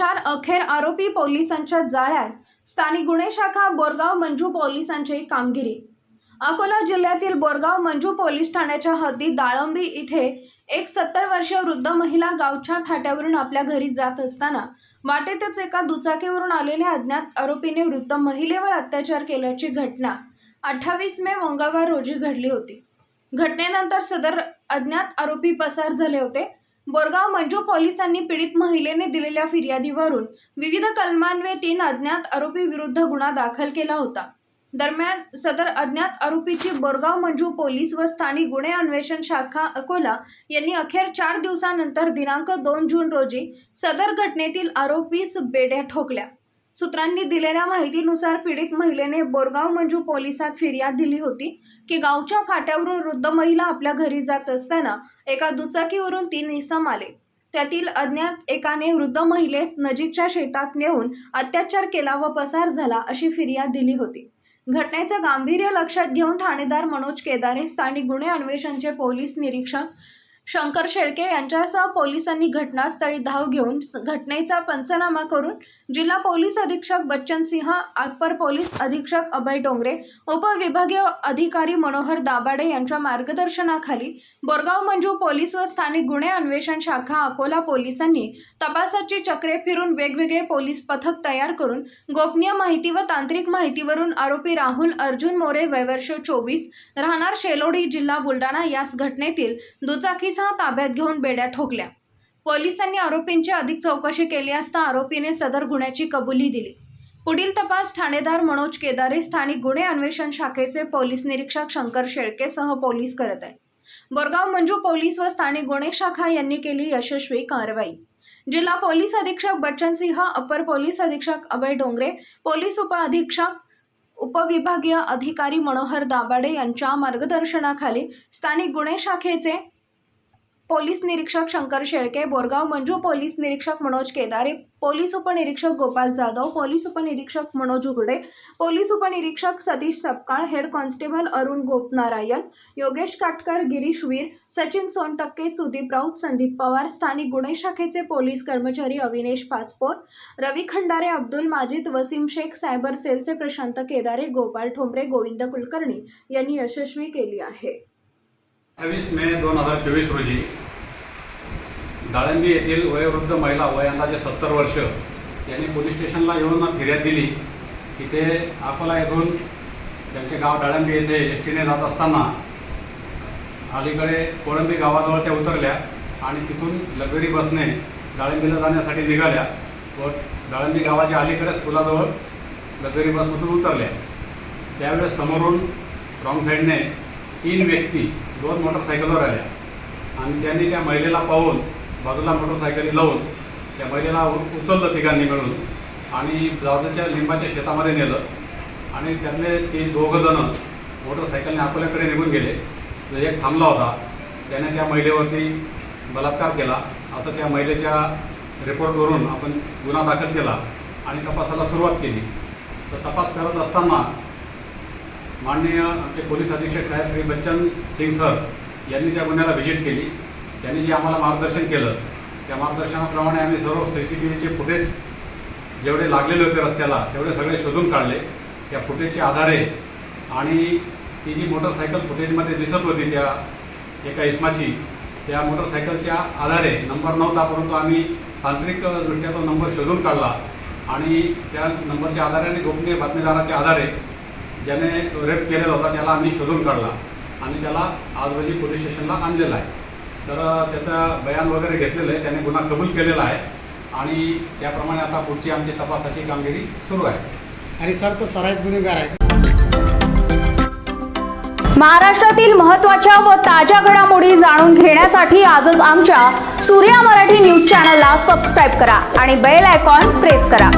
वृद्ध अखेर आरोपी पोलिसांच्या जाळ्यात स्थानिक गुन्हे शाखा बोरगाव मंजू पोलिसांची कामगिरी. अकोला जिल्ह्यातील बोरगाव मंजू पोलीस ठाण्याच्या हद्दीत दाळंबी इथे एक सत्तर वर्षीय वृद्ध महिला गावच्या फाट्यावरून आपल्या घरी जात असताना वाटेतच एका दुचाकीवरून आलेल्या अज्ञात आरोपीने वृद्ध महिलेवर अत्याचार केल्याची घटना अठ्ठावीस मे मंगळवार रोजी घडली होती. घटनेनंतर सदर अज्ञात आरोपी पसार झाले होते. बोरगाव मंजू पोलिसांनी पीडित महिलेने दिलेल्या फिर्यादीवरून विविध कलमांवे तीन अज्ञात आरोपी विरुद्ध गुन्हा दाखल केला होता. दरम्यान सदर अज्ञात आरोपीची बोरगाव मंजू पोलीस व स्थानिक गुन्हे अन्वेषण शाखा अकोला यांनी अखेर चार दिवसानंतर दिनांक दोन जून रोजी सदर घटनेतील आरोपीस बेड्या ठोकल्या. सूत्रांनी दिलेल्या माहितीनुसार पीडित महिलेने बोरगाव मंजू पोलिसात फिर्याद दिली होती की गावच्या फाट्यावरून वृद्ध महिला आपल्या घरी जात असताना एका दुचाकीवरून तीन इसम आले. त्यातील अज्ञात एकाने वृद्ध महिलेस नजीकच्या शेतात नेऊन अत्याचार केला व पसार झाला अशी फिर्याद दिली होती. घटनेचं गांभीर्य लक्षात घेऊन ठाणेदार मनोज केदारे स्थानिक गुन्हे अन्वेषणचे पोलीस निरीक्षक शंकर शेळके यांच्यासह पोलिसांनी घटनास्थळी धाव घेऊन घटनेचा पंचनामा करून जिल्हा पोलीस अधीक्षक बच्चन सिंह अप्पर पोलीस अधीक्षक अभय डोंगरे उपविभागीय अधिकारी मनोहर दाबाडे यांच्या मार्गदर्शनाखाली बोरगाव मंजू पोलीस व स्थानिक गुन्हे अन्वेषण शाखा अकोला पोलिसांनी तपासाची चक्रे फिरून वेगवेगळे पोलीस पथक तयार करून गोपनीय माहिती व तांत्रिक माहितीवरून आरोपी राहुल अर्जुन मोरे वयवर्ष चोवीस राहणार शेलोडी जिल्हा बुलढाणा यास घटनेतील दुचाकी पोलिसांना ताब्यात घेऊन बेड्या ठोकल्या. पोलिसांनी आरोपींची अधिक चौकशी केली असता आरोपीने सदर गुन्ह्याची कबुली दिली. पुढील तपास ठाणेदार मनोज केदारे स्थानिक गुन्हे अन्वेषण शाखेचे पोलीस निरीक्षक शंकर शेळकेसह पोलीस करत आहेत. बोरगाव मंजू पोलीस व स्थानिक गुन्हे शाखा यांनी केली यशस्वी कारवाई. जिल्हा पोलीस अधीक्षक बच्चन सिंह अपर पोलीस अधीक्षक अभय डोंगरे पोलीस उपअधीक्षक उपविभागीय अधिकारी मनोहर दाभाडे यांच्या मार्गदर्शनाखाली स्थानिक गुन्हे शाखेचे पोलीस निरीक्षक शंकर शेळके बोरगाव मंजू पोलीस निरीक्षक मनोज केदारे पोलीस उपनिरीक्षक गोपाल जाधव पोलीस उपनिरीक्षक मनोज उघडे पोलीस उपनिरीक्षक सतीश सपकाळ हेड कॉन्स्टेबल अरुण गोपनारायण योगेश काटकर गिरीश वीर सचिन सोनटक्के सुदीप राऊत संदीप पवार स्थानिक गुन्हे शाखेचे पोलीस कर्मचारी अविनेश पाचपोर रवी खंडारे अब्दुल माजिद वसीम शेख सायबर सेलचे प्रशांत केदारे गोपाल ठोंबरे गोविंद कुलकर्णी यांनी यशस्वी केली आहे. अठ्ठावीस मे दोन हजार चोवीस रोजी दाळंबी येथील वयोवृद्ध महिला वय अंदाजे सत्तर वर्ष यांनी पोलीस स्टेशनला येऊन फिर्याद दिली. तिथे अकोला येथून त्यांचे गाव दाळंबी येथे एस टीने जात असताना अलीकडे कोळंबी गावाजवळ त्या उतरल्या आणि तिथून लगेरी बसने दाळंबीला जाण्यासाठी निघाल्या व दाळंबी गावाच्या अलीकडेच पुलाजवळ लगेरी बसमधून उतरल्या. त्यावेळेस समोरून रॉंग साईडने तीन व्यक्ती दोन मोटरसायकलवर आल्या. आणि त्यांनी त्या महिलेला पाहून बाजूला मोटरसायकली लावून त्या महिलेला उचललं तिघांनी मिळून आणि जावच्या लिंबाच्या शेतामध्ये नेलं. आणि त्यातले ते दोघं जणं मोटरसायकलने अकोल्याकडे निघून गेले. तर एक थांबला होता त्याने त्या महिलेवरती बलात्कार केला. असं त्या महिलेच्या रिपोर्टवरून आपण गुन्हा दाखल केला आणि तपासाला सुरुवात केली. तर तपास करत असताना माननीय आमचे पोलीस अधीक्षक साहेब श्री बच्चन सिंग सर यांनी त्या गुन्ह्याला व्हिजिट केली. त्यांनी जे आम्हाला मार्गदर्शन केलं त्या मार्गदर्शनाप्रमाणे आम्ही सर्व सी सी टी व्हीचे फुटेज जेवढे लागलेले होते रस्त्याला तेवढे सगळे शोधून काढले. त्या फुटेजच्या आधारे आणि ती जी मोटरसायकल फुटेजमध्ये दिसत होती त्या एका इस्माची त्या मोटरसायकलच्या आधारे नंबर नव्हता परंतु आम्ही तांत्रिकदृष्ट्या तो नंबर शोधून काढला. आणि त्या नंबरच्या आधारे आणि गोपनीय बातमीदाराच्या आधारे ज्याने रेप केलेला होता त्याला आम्ही शोधून काढला आणि त्याला आज रोजी पोलीस स्टेशनला आणलेला आहे. तर त्याचं बयान वगैरे घेतलेलं आहे त्याने गुन्हा कबूल केलेला आहे आणि त्याप्रमाणे आता पुढची आमची तपासाची कामगिरी सुरू आहे. आणि सर तो सराईत गुन्हेगार आहे. महाराष्ट्रातील महत्त्वाच्या व ताज्या घडामोडी जाणून घेण्यासाठी आजच आमच्या सूर्या मराठी न्यूज चॅनलला सबस्क्राईब करा आणि बेल आयकॉन प्रेस करा.